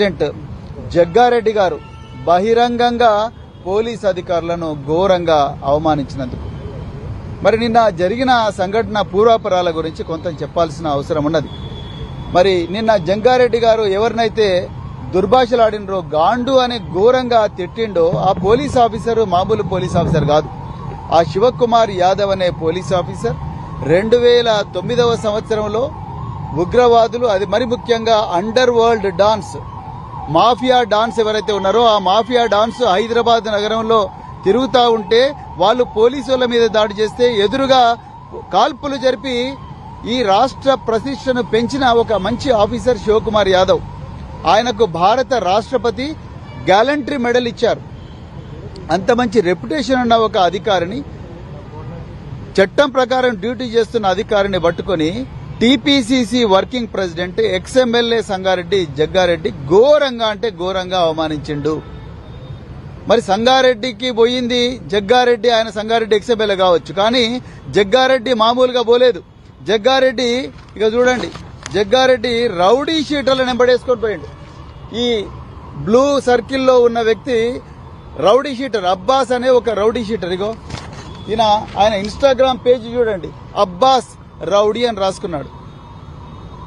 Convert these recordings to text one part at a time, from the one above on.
President Jaggareddy గారు బహిరంగంగా police అధికారులను ఘోరంగా అవమానించినందుకు. మరి నిన్న జరిగిన సంఘటన పూర్వాపరాల గురించి కొంత చెప్పాల్సిన అవసరం ఉన్నది. మరి నిన్న జంగారెడ్డి గారు ఎవరినైతే దుర్భాషలాడినరో గాండు అని ఘోరంగా తిట్టిండో ఆ పోలీస్ ఆఫీసరు మామూలు పోలీస్ ఆఫీసర్ కాదు. ఆ శివకుమార్ యాదవ్ అనే పోలీస్ ఆఫీసర్ రెండు వేల తొమ్మిదవ సంవత్సరంలో ఉగ్రవాదులు అది మరి ముఖ్యంగా underworld dons mafia dons ఎవరైతే ఉన్నారో ఆ మాఫియా డాన్స్ హైదరాబాద్ నగరంలో తిరుగుతా ఉంటే వాళ్ళు పోలీసుల మీద దాడి చేస్తే ఎదురుగా కాల్పులు జరిపి ఈ రాష్ట్ర ప్రతిష్టను పెంచిన ఒక మంచి ఆఫీసర్ శివకుమార్ యాదవ్. ఆయనకు భారత రాష్ట్రపతి గ్యాలంటరీ మెడల్ ఇచ్చారు. అంత మంచి రెప్యుటేషన్ ఉన్న ఒక అధికారిని చట్టం ప్రకారం డ్యూటీ చేస్తున్న అధికారిని పట్టుకొని TPCC working president ex MLA Sangareddy Jaggareddy ఘోరంగా అంటే ఘోరంగా అవమానించిండు. మరి సంగారెడ్డికి పోయింది జగ్గారెడ్డి ఆయన సంగారెడ్డి ఎక్స్ఎమ్మెల్యే కావచ్చు. కానీ జగ్గారెడ్డి మామూలుగా పోలేదు. జగ్గారెడ్డి ఇక చూడండి జగ్గారెడ్డి రౌడీ షీటర్లను వెంబడేసుకొని పోయిండు. ఈ బ్లూ సర్కిల్లో ఉన్న వ్యక్తి రౌడీ షీటర్ అబ్బాస్ అనే ఒక రౌడీ షీటర్. ఇగో ఈయన ఆయన ఇన్స్టాగ్రామ్ పేజ్ చూడండి అబ్బాస్ రౌడీ అని రాసుకున్నాడు.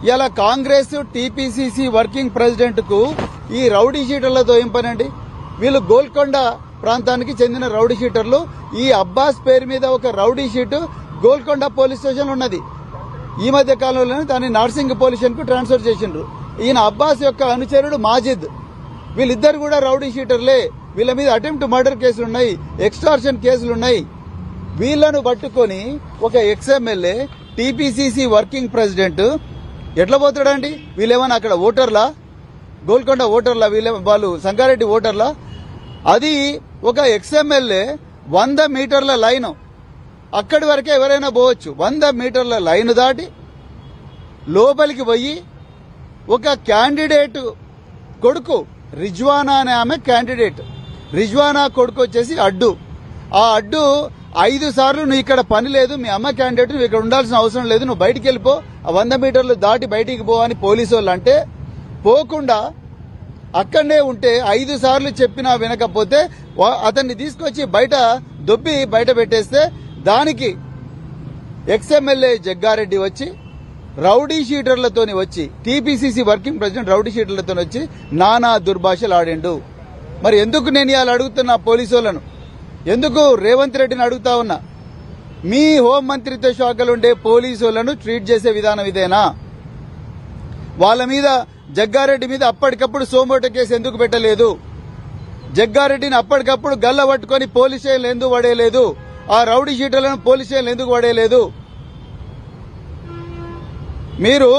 ఇలా కాంగ్రెస్ టీపీసీసీ వర్కింగ్ ప్రెసిడెంట్కు ఈ రౌడీ షీటర్లతో ఏం పనండి వీళ్ళు గోల్కొండ ప్రాంతానికి చెందిన రౌడీ షీటర్లు ఈ అబ్బాస్ పేరు మీద ఒక rowdy sheet Golconda police station ఉన్నది. ఈ మధ్య కాలంలోనే దాన్ని నార్సింగ్ పోలీస్ స్టేషన్కు ట్రాన్స్ఫర్ చేసిండ్రు. ఈయన అబ్బాస్ యొక్క అనుచరుడు మాజిద్. వీళ్ళిద్దరు కూడా రౌడీ షీటర్లే వీళ్ళ మీద అటెంప్ట్ మర్డర్ కేసులు ఉన్నాయి ఎక్స్టార్షన్ కేసులు ఉన్నాయి వీళ్ళను పట్టుకొని ఒక ఎక్స్ఎమ్మెల్యే టీపీసీసీ వర్కింగ్ ప్రెసిడెంట్ ఎట్లా పోతాడండి? వీళ్ళేమన్నా అక్కడ ఓటర్లా? గోల్కొండ ఓటర్లా? వీళ్ళే వాళ్ళు సంగారెడ్డి ఓటర్లా? అది ఒక ఎక్స్ఎమ్ఎల్ఏ వంద మీటర్ల లైను. అక్కడి వరకే ఎవరైనా పోవచ్చు. వంద మీటర్ల లైన్ దాటి లోపలికి పోయి ఒక క్యాండిడేట్ కొడుకు రిజ్వానా అనే ఆమె క్యాండిడేట్. రిజ్వానా కొడుకు వచ్చేసి అడ్డు. ఆ అడ్డు ఐదు సార్లు నువ్వు ఇక్కడ పని లేదు మీ అమ్మ క్యాండిడేట్ నువ్వు ఇక్కడ ఉండాల్సిన అవసరం లేదు నువ్వు బయటికి వెళ్ళిపో ఆ వంద మీటర్లు దాటి బయటికి పో అని పోలీసు వాళ్ళు అంటే పోకుండా అక్కడనే ఉంటే ఐదు సార్లు చెప్పినా వినకపోతే అతన్ని తీసుకొచ్చి బయట దొబ్బి బయట పెట్టేస్తే దానికి ఎక్స్ఎమ్మెల్యే జగ్గారెడ్డి వచ్చి రౌడీ షీటర్లతోని వచ్చి టీపీసీసీ వర్కింగ్ ప్రెసిడెంట్ రౌడీ షీటర్లతో వచ్చి నానా దుర్భాషలు ఆడిండు. మరి ఎందుకు నేను ఇవాళ అడుగుతున్నా పోలీసు వాళ్ళను? ఎందుకు రేవంత్ రెడ్డిని అడుగుతా ఉన్నా? మీ హోం మంత్రిత్వ శాఖలో ఉండే పోలీసులను ట్రీట్ చేసే విధానం ఇదేనా? వాళ్ళ మీద జగ్గారెడ్డి మీద అప్పటికప్పుడు సోమోట కేసు ఎందుకు పెట్టలేదు? జగ్గారెడ్డిని అప్పటికప్పుడు గల్ల పట్టుకొని పోలీస్ ఎందుకు పడేయలేదు? ఆ రౌడీ షీటర్లను పోలీస్ ఎందుకు పడేయలేదు? మీరు